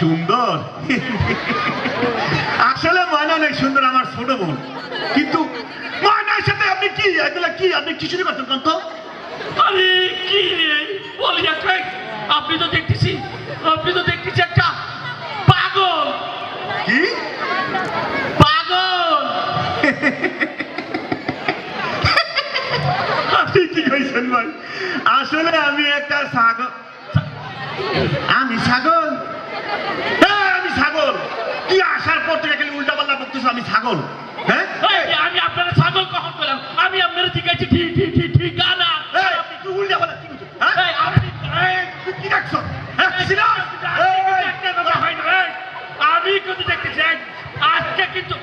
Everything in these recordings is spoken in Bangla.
সুন্দর। আসলে ময়না অনেক সুন্দর আমার ছোট বোন। কিন্তু ময়নার সাথে আপনি কি? এগুলা কি? আপনি কি শুরু করছেন কন্ত? আরে কি রে? বলি আপনি তো দেখতেছি আপনি তো দেখতেছি একটা পাগল। কি? পাগল। আপনি কি কইছেন ভাই? আসলে আমি একটা ছাগল আমি ছাগল? কি আসার পর থেকে খালি উল্টা পাল্টা বকতেছো আমি ছাগল হ্যাঁ আমি আপনার ছাগল কখন পেলাম আমি আপনার ঠিক ঠিক ঠিক ঠিক ঠিক গানা এই, আপনি কি উল্টা পাল্টা কি করছ? হ্যাঁ? আপনি কি হ্যাঁ না? এই, এই, একটা কথা হয় না, আমি কিন্তু আজকে কিন্তু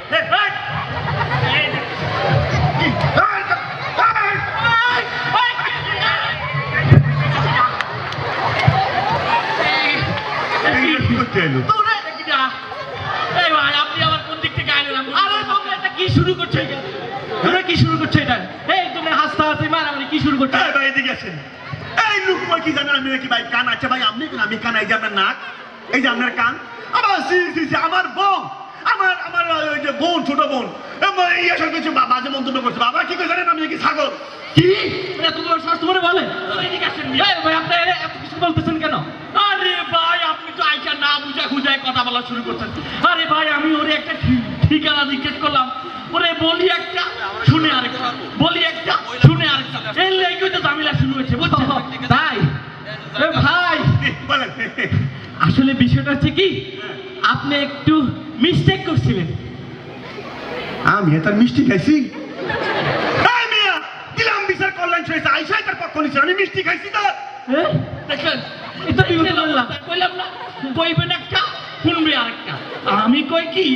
শুরু করছ এটা? তোমরা কি শুরু করছ এটা? এই তোমরা হাসতে হাসতে মারামারি কি শুরু করছ? এই ভাই এদিকে আসেন এই লুকমা কি জানেন আমি নাকি ভাই কান আছে ভাই আপনি কেন আমি কান এই যে আপনার নাক এই যে আপনার কান আবার সি সি সি আমার বোন আমার আমার ওই যে বোন ছোট বোন আমার এই আসলে কিছু বাজে মন্তব্য করছে বাবা কি করে জানেন আমি নাকি ছাগল কি? এটা তোমার শ্বাস তোমারে বলে? এদিকে আসেন, ভাই, আপনি এত কিছু বলতেছেন কেন? আরে ভাই, আপনি তো আইসা না বুঝা খুঁজায় কথা বলা শুরু করছেন। আরে ভাই, আমি ওরে একটা ঠিকানা জিজ্ঞেস করলাম। ওরে বলি একটা, শুনে আরেকটা। বলি একটা, শুনে আরেকটা। এই লেগেই তো ঝামেলা শুরু হয়েছে, বুঝছেন? তাই? এ ভাই, বলেন আসলে বিষয়টা হচ্ছে কি আপনি একটু মিস্টেক করছিলেন আমি তার মিষ্টি খাইছি এই মিয়া দিলাম বিচার করলেন হয়েছে আইসাই তার পক্ষ নিছে আমি মিষ্টি খাইছি তো হ্যাঁ? দেখেন এটা কইলাম না কইবেন একটা শুনবে আরেকটা আমি কই কি?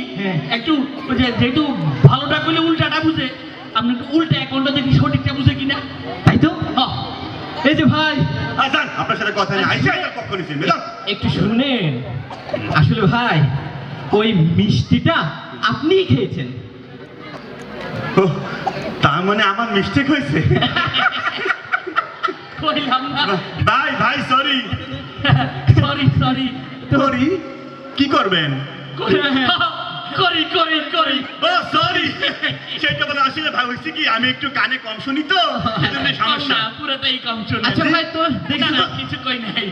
একটু যে যেহেতু ভালোটা কইলে উল্টাটা বুঝে আপনি একটু উল্টা অ্যাকাউন্টটা দেখি সঠিকটা বুঝে কিনা? তাই তো? এই যে ভাই। আজান আপনার সাথে কথা নেই। আইসাই তার পক্ষ একটু শুনেন। আসলে ভাই ওই মিষ্টিটা আপনিই খেয়েছেন। ও, তার মানে আমার মিস্টেক হয়েছে। কইলাম না। ভাই ভাই সরি সরি সরি সরি কি করবেন? করি করি করি ও সরি সেটা বলে আসলে ভাই কি আমি একটু কানে কম শুনি তো সমস্যা পুরোটাই কম শোনা। আচ্ছা ভাই, তো দেখি না, কিছু কই নাই।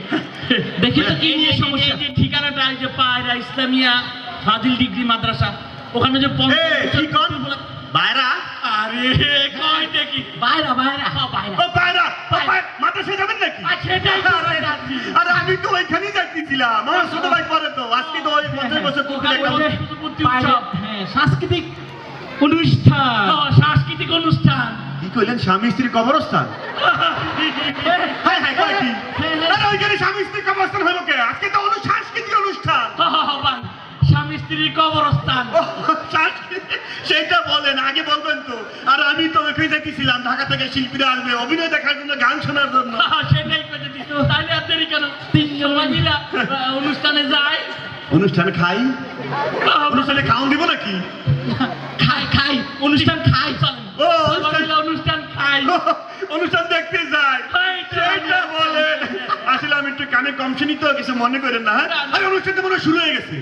দেখি তো কি নিয়ে সমস্যা। যে ঠিকানাটা, যে পায়রা ইসলামিয়া ফাজিল ডিগ্রি মাদ্রাসা, ওখানে যে কি কন? বাইরা আরে, কই দেখি। বাইরা, বাইরা, বাইরা মাদ্রাসায় যাবেন নাকি আর সেটাই তো আমরা যাচ্ছি। আরে আমি তো ওইখানেই যাচ্ছিলাম আমার ছোট ভাই পরে তো আজকে তো ওই পঞ্চাশ বছর পূর্বে ওখানে একটা- ওই যে বুদ্ধি উৎসব। হ্যাঁ, সাংস্কৃতিক অনুষ্ঠান। সাংস্কৃতিক অনুষ্ঠান। কি কইলেন? স্বামী স্ত্রী কবরস্থান? হ্যাঁ হ্যাঁ কয় কি? আরে ওইখানে স্বামী স্ত্রী কবরস্থান হইব কে? আজকে তো সাংস্কৃতিক অনুষ্ঠান। স্বামী স্ত্রীর কবরস্থান। ও, বলেন আগে বলবেন তো। আর আমি তো যাইতেছিলাম ঢাকা থেকে শিল্পীরা আসবে অভিনয় দেখার জন্য গান শোনার জন্য। সেটাই করে তাহলে আর দেরি কেন? তিনজন মহিলা অনুষ্ঠানে যায়। অনুষ্ঠান খাই? অনুষ্ঠানে খাওয়ান দিব নাকি? খাই খাই অনুষ্ঠান খাই ও, অনুষ্ঠান- খাই। অনুষ্ঠান দেখতে যাই। সেইটা আসলে আমি একটু কানে কম শুনি তো কিছু মনে করেন না হ্যাঁ? অনুষ্ঠানটা অনুষ্ঠান তো মনে হয় শুরু হয়ে গেছে।